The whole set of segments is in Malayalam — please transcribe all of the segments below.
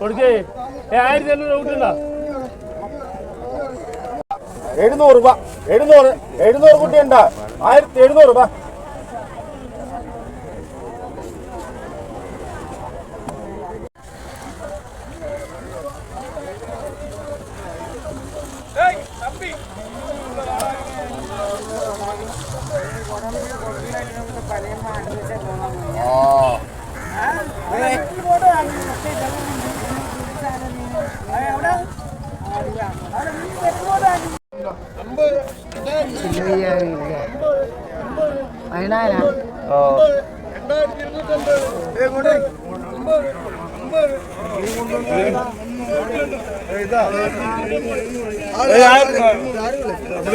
കൊടുക്കേ. ആയിരത്തി എണ്ണൂറ് കൂട്ടുണ്ടോ എഴുന്നൂറ് രൂപ. എഴുന്നൂറ്. എഴുന്നൂറ് കുട്ടിയുണ്ട്. ആയിരത്തി എഴുന്നൂറ് രൂപ. പതിനായിരം. ഓ ഇവിടെ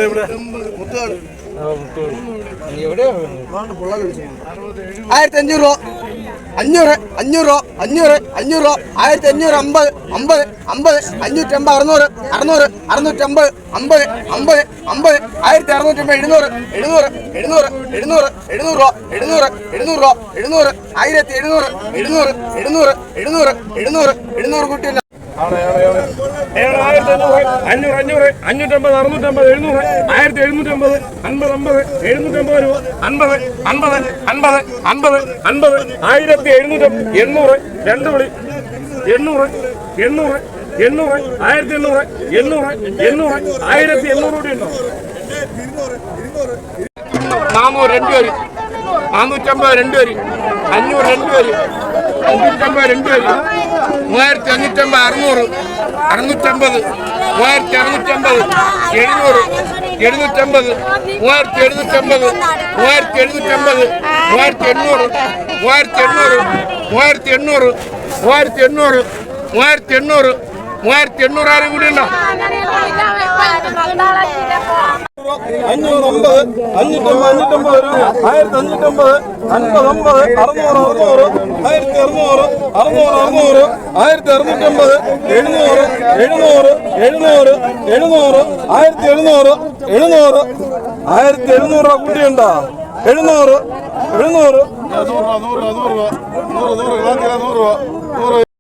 ഇവിടെ മുത്തുകാട് ആയിരത്തി അഞ്ഞൂറ് രൂപ അഞ്ഞൂറ് അഞ്ഞൂറ് രൂപ അഞ്ഞൂറ് അഞ്ഞൂറ് രൂപ ആയിരത്തി അഞ്ഞൂറ് അമ്പത് അമ്പത് അമ്പത് അഞ്ഞൂറ്റമ്പത് അറുന്നൂറ് അറുന്നൂറ് അറുന്നൂറ്റമ്പത് അമ്പത് അമ്പത് അമ്പത് ആയിരത്തി അറുന്നൂറ്റമ്പത് എഴുന്നൂറ് എഴുന്നൂറ് എഴുന്നൂറ് എഴുന്നൂറ് എഴുന്നൂറ് രൂപ എഴുന്നൂറ് എഴുന്നൂറ് രൂപ എഴുന്നൂറ് ആയിരത്തി എഴുന്നൂറ് എഴുന്നൂറ് എഴുന്നൂറ് എഴുന്നൂറ് എഴുന്നൂറ് എഴുന്നൂറ് കുട്ടിയില്ല അഞ്ഞൂറ് അഞ്ഞൂറ് അഞ്ഞൂറ് അഞ്ഞൂറ്റമ്പത് അറുന്നൂറ്റമ്പത് എഴുന്നൂറ് ആയിരത്തി എഴുന്നൂറ്റമ്പത് അൻപത് അമ്പത് എഴുന്നൂറ്റമ്പത് രൂപ അൻപത് അൻപത് അൻപത് അൻപത് അൻപത് ആയിരത്തി എഴുന്നൂറ്റം എണ്ണൂറ് രണ്ട് വിളി എണ്ണൂറ് എണ്ണൂറ് എണ്ണൂറ് ആയിരത്തി എണ്ണൂറ് എണ്ണൂറ് എണ്ണൂറ് ആയിരത്തി എണ്ണൂറ് കൂടി ഉണ്ടോ? നാനൂറ് രണ്ട് പേര് നാനൂറ്റമ്പത് രണ്ട് പേര് അഞ്ഞൂറ് രണ്ട് പേര് അഞ്ഞൂറ്റമ്പത് രണ്ട് പേര് മൂവായിരത്തി അഞ്ഞൂറ്റമ്പത് അറുന്നൂറ്. അറുന്നൂറ്റമ്പത്. മൂവായിരത്തി അറുന്നൂറ്റമ്പത് എഴുന്നൂറ്. എഴുന്നൂറ്റമ്പത്. മൂവായിരത്തി എഴുന്നൂറ്റമ്പത്. മൂവായിരത്തി എഴുന്നൂറ്റമ്പത്. മൂവായിരത്തി എണ്ണൂറ്. മൂവായിരത്തി എണ്ണൂറ്. മൂവായിരത്തി എണ്ണൂറ്. മൂവായിരത്തി എണ്ണൂറ്. മൂവായിരത്തി എണ്ണൂറ്. മൂവായിരത്തി എണ്ണൂറ് ആരും കൂടി ഉണ്ടോ? അഞ്ഞൂറ് അമ്പത് അഞ്ഞൂറ്റമ്പത് അഞ്ഞൂറ്റമ്പത് രൂപ ആയിരത്തി അഞ്ഞൂറ്റമ്പത് അൻപത്തൊമ്പത് അറുന്നൂറ് അറുന്നൂറ് ആയിരത്തി അറുന്നൂറ് അറുന്നൂറ് അറുന്നൂറ് ആയിരത്തി അറുന്നൂറ്റമ്പത് എഴുന്നൂറ് എഴുന്നൂറ് എഴുന്നൂറ് എഴുന്നൂറ് ആയിരത്തി എഴുന്നൂറ്. എഴുന്നൂറ് ആയിരത്തി എഴുന്നൂറ് രൂപ കുട്ടിയുണ്ടോ? എഴുന്നൂറ് എഴുന്നൂറ്. നൂറ് രൂപ നൂറ് രൂപ നൂറ് നൂറ് നൂറ്